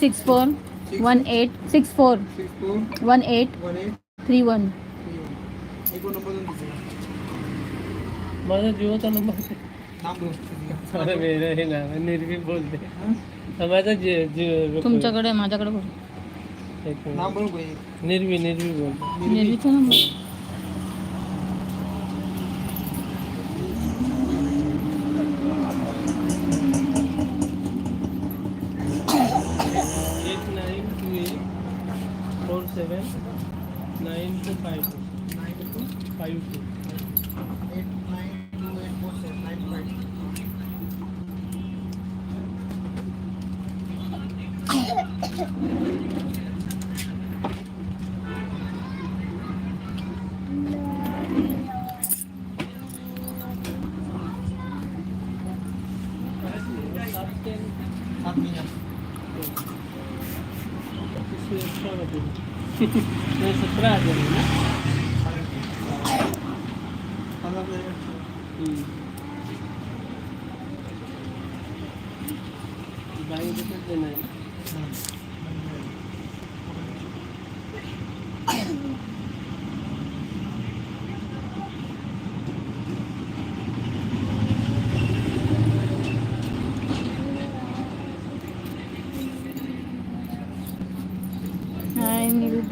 Six four one eight six four one eight three one. माझा जिओचा number नाम दोन अरे मेरे हे ना निर्वी बोलते. माझा जि जि तुमच्याकडे माझ्याकडे बोल. निर्वी निर्वी बोलते. निर्वीचा number. Nessa praga, né?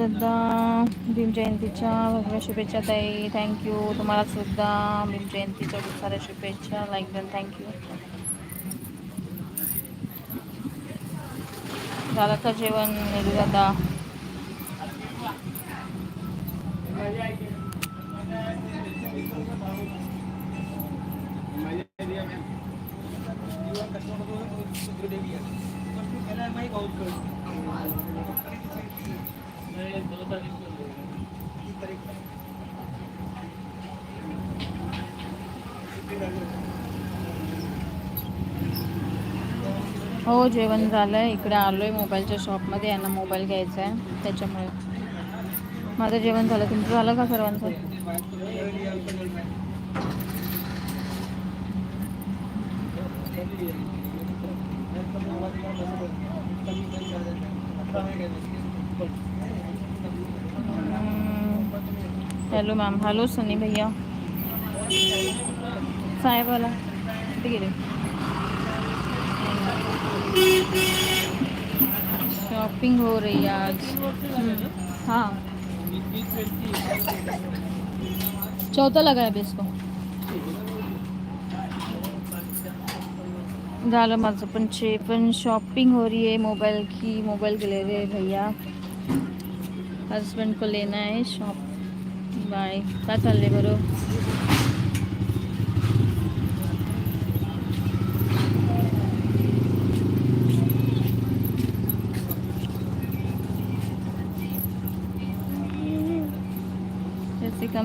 Hi भीमजयंतीच्या दादा भगव्या शुभेच्छा ताई. थँक्यू तुम्हाला सुद्धा भीमजयंतीच्या खूप साऱ्या शुभेच्छा. लाईक डन थँक्यू झालं का जेवण नील दादा? नाही, दो तारीख को देणार. हो जेवण झालं इकडे आलोय मोबाईलच्या शॉपमध्ये. यांना मोबाईल घ्यायचा आहे त्याच्यामुळे. माझं जेवण झालं. तुमचं झालं का सर्वांचं? Hello ma'am. हॅलो सनी भैया. साहेबाला कुठे गेले. शॉपिंग हो रही है आज। हाँ। चौथा लगा है इसको। झालं माझं पण चे पण शॉपिंग हो रही है मोबाइल की मोबाइल के ले रहे हैं भैया। हस्बैंड को लेना है शॉप बाय काय चाललंय बरं।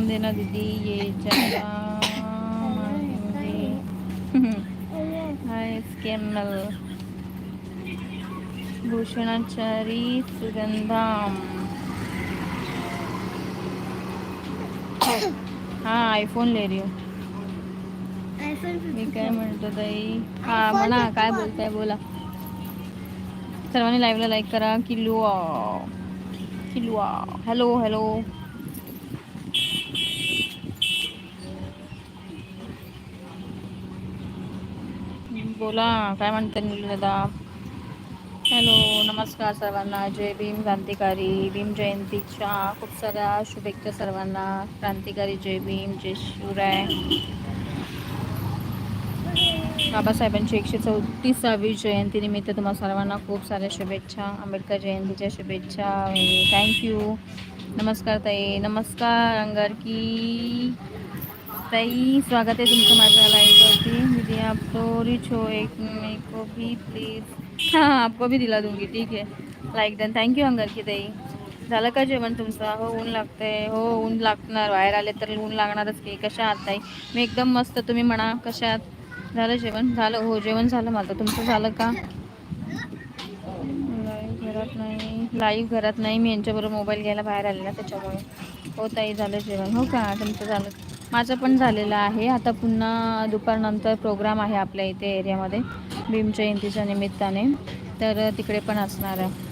देना दीदी ये ज्यादा हाय भूषणाचारी सुगंधाम. हा आयफोन ले रही हूँ. मी काय म्हणतो ताई? हा म्हणा काय बोलताय बोला. सर्वांनी लाईव्हला लाईक करा. किलुआ किलुआ हॅलो हॅलो बोला काय म्हणते नीलू दादा? हॅलो नमस्कार सर्वांना. जय भीम क्रांतिकारी भीम जयंतीच्या खूप साऱ्या शुभेच्छा सर्वांना. क्रांतिकारी जय भीम जय शिवराय. बाबासाहेबांची एकशे चौतीसावी जयंतीनिमित्त तुम्हाला सर्वांना खूप साऱ्या शुभेच्छा आंबेडकर जयंतीच्या शुभेच्छा. थँक्यू नमस्कार ताई. नमस्कार अंगारकी. ताई स्वागत आहे तुमचं माझ्या लाईव्हवरती दीदी आप तो रिच हो एक मेरे को भी प्लीज हाँ आपको भी दिला दूंगी ठीक है? लाईक डन थँक्यू अंगारकी ताई झालं का जेवण तुमचं? हो ऊन लागतंय. हो ऊन लागणार. बाहेर आले तर ऊन लागणारच की. कशा आहात ताई? मी एकदम मस्त. तुम्ही म्हणा कशा आहात? झालं जेवण? झालं. हो जेवण झालं माझं. तुमचं झालं का? लाईव्ह घरात नाही. लाईव्ह घरात नाही. मी यांच्याबरोबर मोबाईल घ्यायला बाहेर आले ना त्याच्यामुळे. हो ताई झालं जेवण. हो का? तुमचं झालं. माझं पण झालेलं आहे. आता पुन्हा दुपारनंतर प्रोग्राम आहे आपल्या इथे एरियामध्ये भीम जयंतीच्या निमित्ताने. तर तिकडे पण असणार आहे.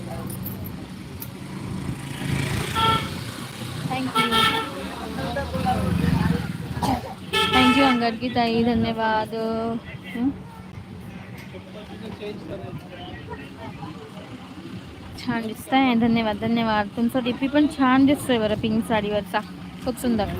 थँक्यू थँक्यू अंगारकी ताई. धन्यवाद. छान दिसत आहे धन्यवाद धन्यवाद. तुमचा डीपी पण छान दिसतोय बरं पिंक साडीवरचा. खूप सुंदर.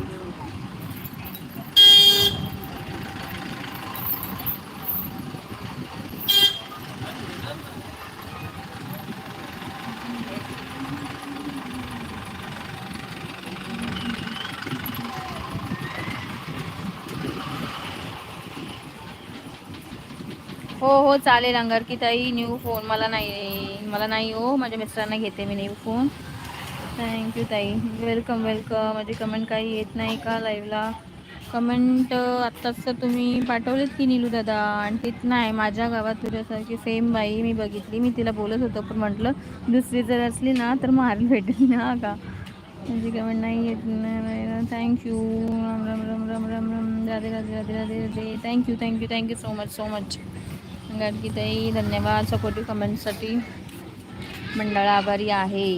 हो हो चालेल अंगारकी ताई न्यू फोन मला नाही मला नाही हो माझ्या मिस्टरांना घेते मी न्यू फोन थँक्यू ताई. वेलकम वेलकम माझी कमेंट काही येत नाही का लाईव्हला कमेंट आत्ताच तर तुम्ही पाठवलेत की नीलू दादा? आणि नाही माझ्या गावात तुझ्यासारखी सेम बाई मी बघितली. मी तिला बोलत होतो पण म्हटलं दुसरी जर असली ना तर मारून भेटेल ना का? माझी कमेंट नाही येत नाही thank you Ram Ram Ram Ram Ram Ram. Radhe Radhe Radhe Radhe Radhe. Thank you thank you thank you so much so much ताई धन्यवाद सपोर्टिव्ह कमेंटसाठी. मंडळ आभारी आहे.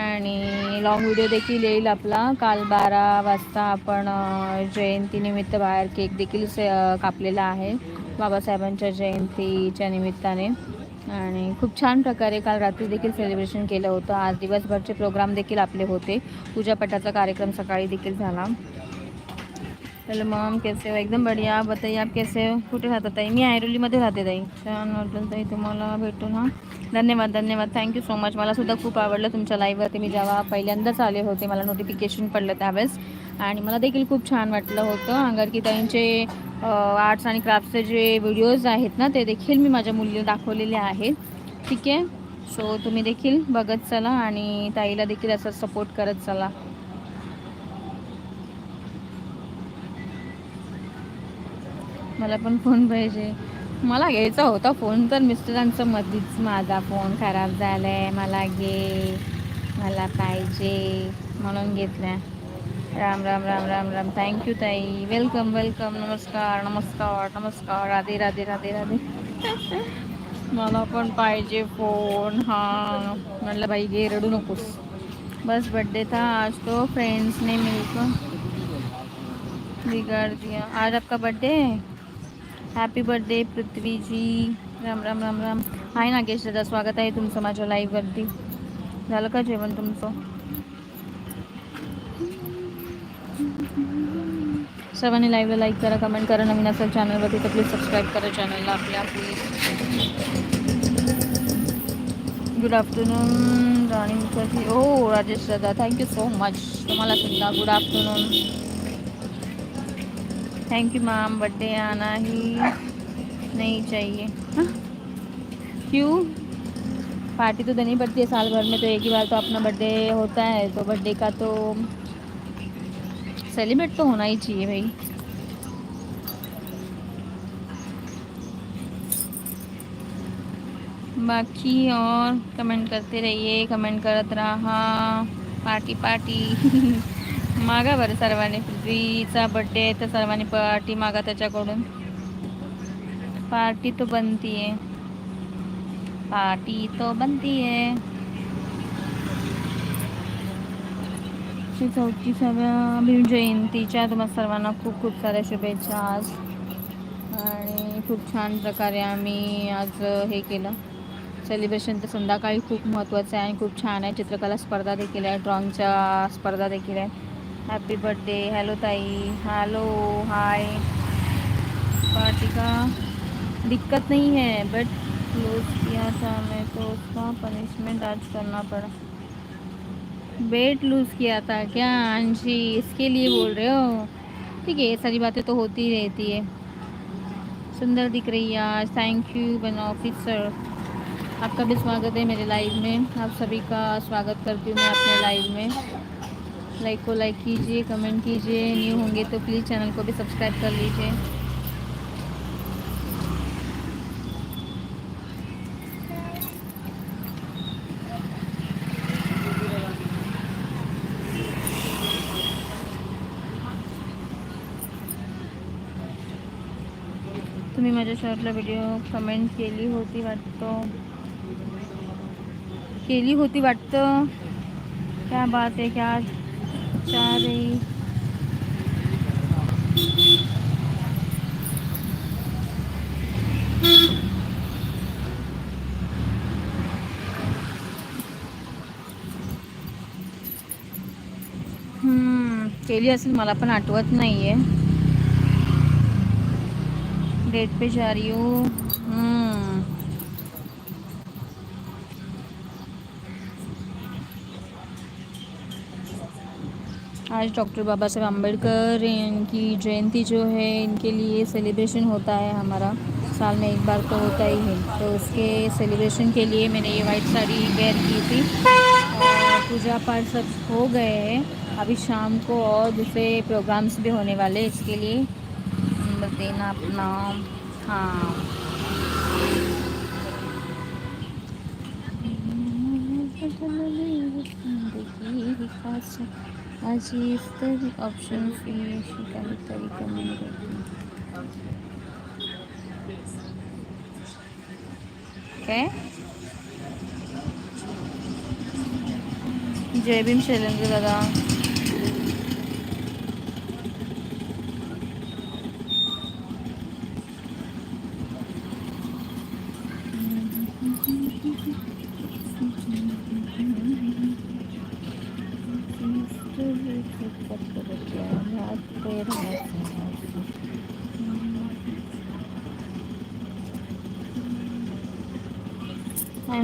आणि लॉंग व्हिडिओ देखील येईल आपला. काल बारा वाजता आपण जयंतीनिमित्त बाहेर केक देखील से कापलेला आहे. बाबासाहेबांच्या जयंतीच्या निमित्ताने. आणि खूप छान प्रकारे काल रात्री देखील सेलिब्रेशन केलं होतं. आज दिवसभरचे प्रोग्राम देखील आपले होते. पूजापटाचा कार्यक्रम सकाळी देखील झाला. हॅलो मॅम कैसे हो? एकदम बढ़िया। बताइए आप कैसे हो? कुठे राहता ताई? मी ऐरोलीमध्ये राहते ताई. छान वाटलं ताई तुम्हाला भेटून हां? धन्यवाद धन्यवाद. थँक्यू सो मच मला सुद्धा खूप आवडलं तुमच्या लाईव्हवरती मी जेव्हा पहिल्यांदाच आले होते मला नोटिफिकेशन पडलं त्यावेळेस. आणि मला देखील खूप छान वाटलं होतं. अंगारकी ताईंचे आर्ट्स आणि क्राफ्टचे जे व्हिडिओज आहेत ना ते देखील मी माझ्या मुलीला दाखवलेले आहेत. ठीक आहे? सो तुम्ही देखील बघत चला आणि ताईला देखील असं सपोर्ट करत चला. मला पण फोन पाहिजे. मला घ्यायचा होता फोन तर मिस्टरांचं मधीच माझा फोन खराब झालाय. मला घे मला पाहिजे म्हणून घेतल्या. राम राम राम राम राम. थँक्यू ताई. वेलकम वेलकम नमस्कार नमस्कार नमस्कार. राधे राधे राधे राधे. मला पण पाहिजे फोन हां. म्हटलं बाई घे रडू नकोस. बस बर्थडे था. आज तो फ्रेंड्स ने मिलकर बिगाड़ दिया. आज आपका बर्थडे है हॅपी बर्थडे पृथ्वीजी राम राम राम राम हाय नागेश दादा स्वागत आहे तुमचं माझ्या लाईव्हवरती झालं का जेवण तुमचं सर्वांनी लाईव्हला लाईक करा कमेंट करा नवीन असेल चॅनलवरती तर प्लीज सबस्क्राईब करा चॅनलला आपल्या please good afternoon Rani Mukherjee ओ राजेश दादा थँक्यू सो मच तुम्हाला सुद्धा good afternoon thank you ma'am birthday आना ही नहीं चाहिए। हाँ? क्यों? पार्टी तो देनी पड़ती है साल भर में तो एक ही बार तो अपना बर्थडे होता है तो बर्थडे का तो सेलिब्रेट तो होना ही चाहिए भाई। बाकी और कमेंट करते रहिए कमेंट करत रहा पार्टी पार्टी मागा बरं सर्वांनी. पृथ्वीचा बड्डे आहे तर सर्वांनी पार्टी मागा त्याच्याकडून. पार्टी तो बनती आहे पार्टी तो बनती आहे चौतीसाव्या भीम जयंतीच्या तुम्हाला सर्वांना खूप खूप साऱ्या शुभेच्छा आज. आणि खूप छान प्रकारे आम्ही आज हे केलं. सेलिब्रेशन तर संध्याकाळी खूप महत्त्वाचं आहे आणि खूप छान आहे. चित्रकला स्पर्धा देखील आहे. ड्रॉइंगच्या स्पर्धा देखील आहे. हैप्पी बर्थडे हेलो ताई हेलो हाय पार्टी का दिक्कत नहीं है बट क्लोज किया था मैं तो उसका पनिशमेंट आज करना पड़ा। वेट लूज़ किया था क्या, अंशी? इसके लिए बोल रहे हो? ठीक है, ये सारी बातें तो होती रहती है। सुंदर दिख रही है आज। थैंक यू बन ऑफिसर आपका भी स्वागत है मेरे लाइव में। आप सभी का स्वागत करती हूँ मैं अपने लाइव में। लाइक को लाइक कीजिए कमेंट कीजिए न्यू होंगे तो प्लीज़ चैनल को भी सब्सक्राइब कर लीजिए। तुम्ही माझ्या शर्टला व्हिडिओ कमेंट केली होती वाटतं? केली होती वाटतं? क्या बात आहे क्या? चार रही केली असेल मला पण आठवत नाहीये. डेट पे जा रही हूँ. आज डॉक्टर बाबा साहेब अंबेडकर इनकी जयंती जो है, इनके लिए सेलिब्रेशन होता है हमारा। साल में एक बार तो होता ही है। तो उसके सेलिब्रेशन के लिए मैंने ये वाइट साड़ी वेयर की थी। पूजा पाठ सब हो गए हैं। अभी शाम को और दूसरे प्रोग्राम्स भी होने वाले हैं इसके लिए। बस देना अपना। हाँ। अजीब तरी ऑप्शन अशी काहीतरी कमेंट काय जय भीम शैलेंद्र दादा हाँ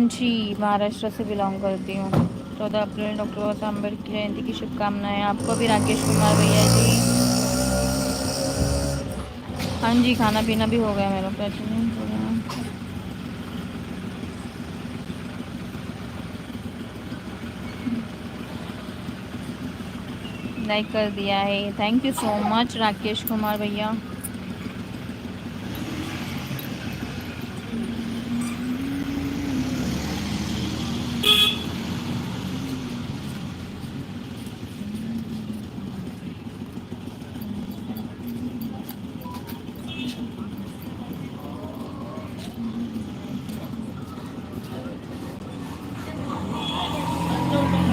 जी महाराष्ट्र से बिलोंग करती हूँ। चौदह अप्रैल डॉक्टर बाबा अंबेडकर की जयंती की शुभकामनाएँ। आपको भी राकेश कुमार भैया जी। हाँ जी खाना पीना भी हो गया मेरा। पैसे लाइक कर दिया है। Thank you so much Rakesh Kumar भैया।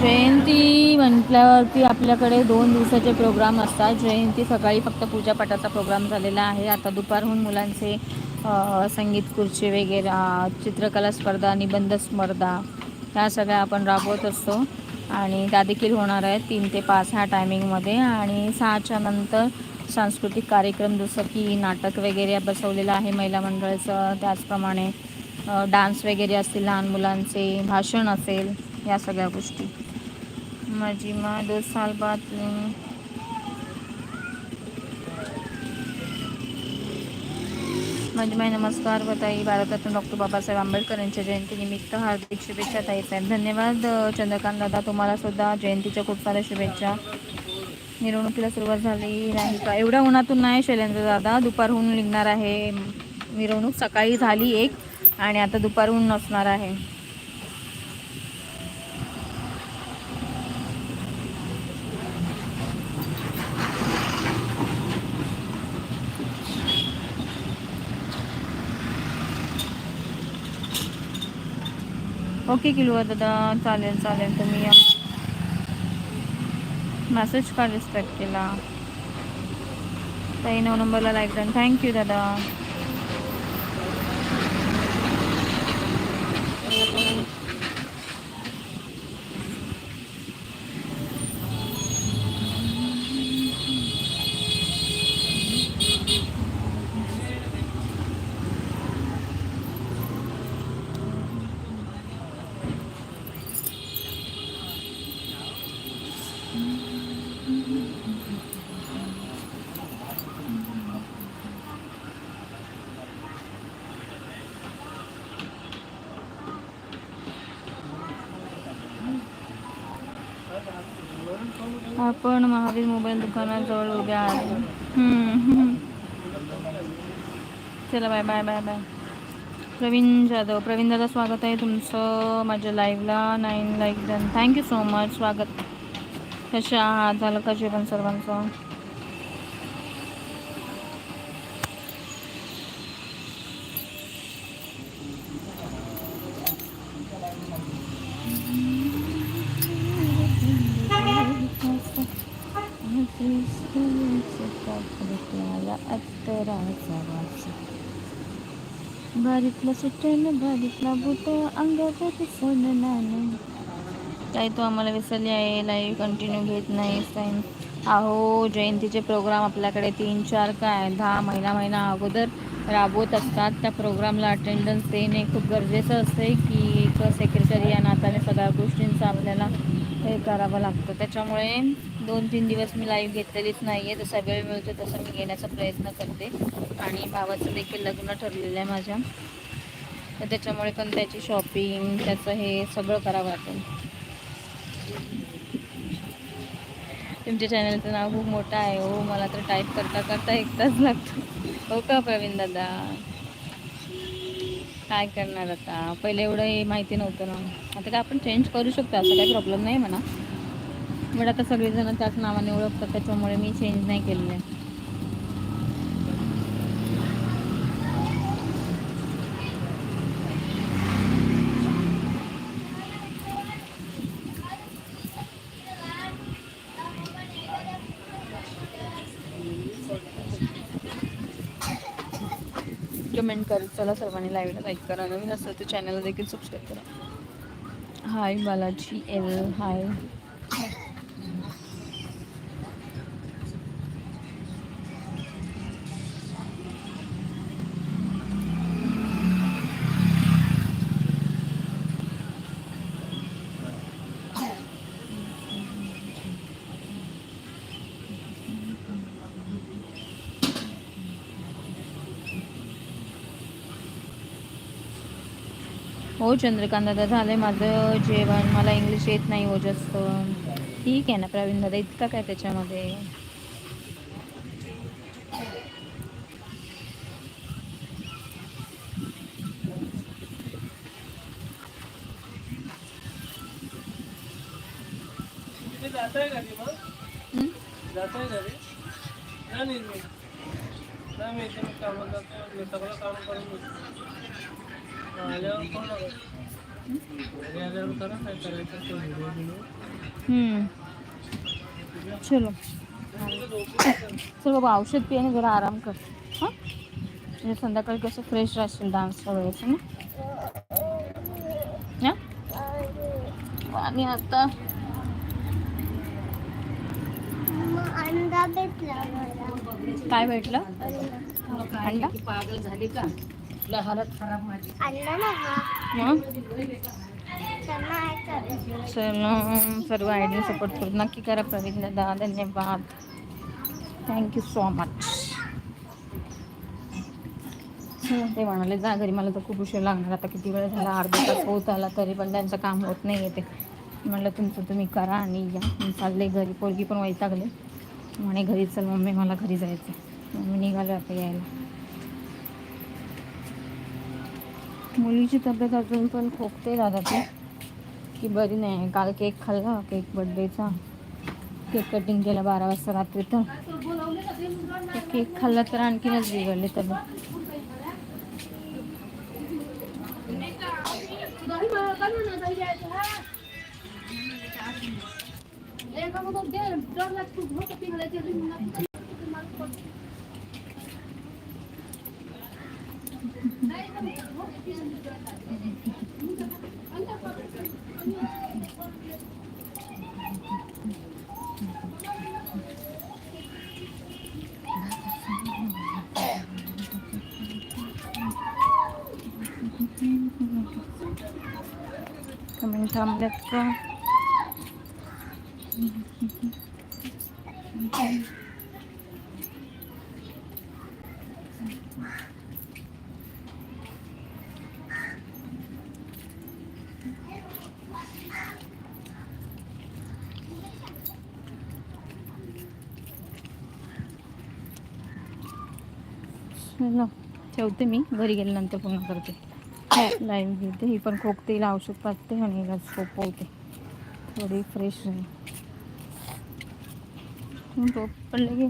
जयंती म्हटल्यावरती आपल्याकडे दोन दिवसाचे प्रोग्राम असतात. जयंती सकाळी फक्त पूजापाठाचा प्रोग्राम झालेला आहे. आता दुपारहून मुलांचे संगीत खुर्ची वगैरे चित्रकला स्पर्धा निबंध स्पर्धा ह्या सगळ्या आपण राबवत असतो. आणि त्या देखील होणार आहेत तीन ते पाच ह्या टायमिंगमध्ये. आणि सहाच्या नंतर सांस्कृतिक कार्यक्रम जसं की नाटक वगैरे बसवलेलं आहे महिला मंडळाचं. त्याचप्रमाणे डान्स वगैरे असतील लहान मुलांचे भाषण असेल या सगळ्या गोष्टी. माझी माँ दो साल बाद अं, माझी माय नमस्कार बताई. भारतरत्न डॉक्टर बाबासाहेब आंबेडकर यांच्या जयंतीनिमित्त हार्दिक शुभेच्छा ताई साहेब धन्यवाद चंद्रकांत दादा. तुम्हाला सुद्धा जयंतीच्या खूप साऱ्या शुभेच्छा. मिरवणुकीला सुरुवात झाली नाही का? एवढ्या उन्हातून नाही शैलेंद्र दादा. दुपारहून निघणार आहे. मिरवणूक सकाळी झाली एक आणि आता दुपारहून नसणार आहे. ओके किलो दादा चालेल चालेल. तुम्ही या मेसेज का रिस्पेक्ट केला. ताई नऊ नंबरला लाईक डन थँक्यू दादा. आपण महावीर मोबाईल दुकानाजवळ उभे आहात. चला bye bye bye bye Pravin Jadhav Pravin दादा स्वागत आहे तुमचं माझ्या लाईव्हला nine like done thank you so much स्वागत. कशा आहात? झालं का जेवण सर्वांचं? शंकराचा वास बारीतला सुटण बारीतला बुट अंगावर सण नान काही तो आम्हाला विसरली आहे लाईव्ह कंटिन्यू घेत नाही टाईम अहो जयंतीचे प्रोग्राम आपल्याकडे तीन चार काय? दहा महिना महिना अगोदर राबवत असतात. त्या प्रोग्रामला अटेंडन्स देणे खूप गरजेचं असते की एक सेक्रेटरी या नात्याने सगळ्या गोष्टींचं आपल्याला हे करावं लागतं. त्याच्यामुळे दोन तीन दिवस मी लाईव्ह घेतलेलीच नाही आहे जसा वेळ मिळतो तसं मी घेण्याचा प्रयत्न करते. आणि भावाचं देखील लग्न ठरलेलं आहे माझ्या. तर त्याच्यामुळे पण त्याची शॉपिंग त्याचं हे सगळं करावं लागेल. तुमच्या चॅनलचं नाव खूप मोठं आहे हो. मला तर टाईप करता करता एक तास लागतो. हो का प्रवीण दादा? काय करणार आता? पहिले एवढं हे माहिती नव्हतं ना. आता काय आपण चेंज करू शकतो? असं काही प्रॉब्लेम नाही म्हणा. बट आता सगळेजण त्याच नावाने ओळखतात त्याच्यामुळे मी चेंज नाही केलेलं. आहे कमेंट करत चला सर्वांनी लाईव्हला लाईक करा. नवीन असेल तर चॅनलला देखील सबस्क्राईब करा. हाय बालाजी एल हाय हो चंद्रकांत दादा झालंय माझं जेवण. मला इंग्लिश येत नाही हो जास्त. ठीक आहे ना प्रवीण दादा इतका काय त्याच्यामध्ये? घरी आल्यावर करा काय करायचं ते व्हिडिओ बिडिओ हम्म. चलो. चल बाबा औषध पी आणि जरा आराम कर. हां? म्हणजे संध्याकाळी कसं फ्रेश राहशील डान्सच्या वेळेस ना हां? आणि आता? काय भेटलं? अंडा? पागल झाली का? तुला हालत खराब माझी अंडा मग सर्व आयडी सपोर्ट करू नक्की करा प्रवीण दादा धन्यवाद थँक्यू सो मच ते म्हणाले जा घरी मला तर खूप उशीर लागणार आता किती वेळ झाला अर्धा तास होत आला तरी पण त्यांचं काम होत नाही येते म्हणलं तुमचं तुम्ही करा आणि या मी चालले घरी पोरगी पण वैतागले म्हणे घरी चल मम्मी मला घरी जायचं मग मी आता यायला मुलीची तब्येत अजून पण खोकते दादा ती की बरी नाही काल केक खाल्ला केक बड्डेचा केक कटिंग केलं बारा वाजता रात्री तर केक खाल्ला तर आणखीनच बिघडले तर कमेंट थांबल्यात का चला ठेवते मी घरी गेल्यानंतर पुन्हा करते लाईव्ह घेते ही पण खोकते हिला औषध पाजते आणि हिला झोपवते थोडी फ्रेश राहील झोप पडले की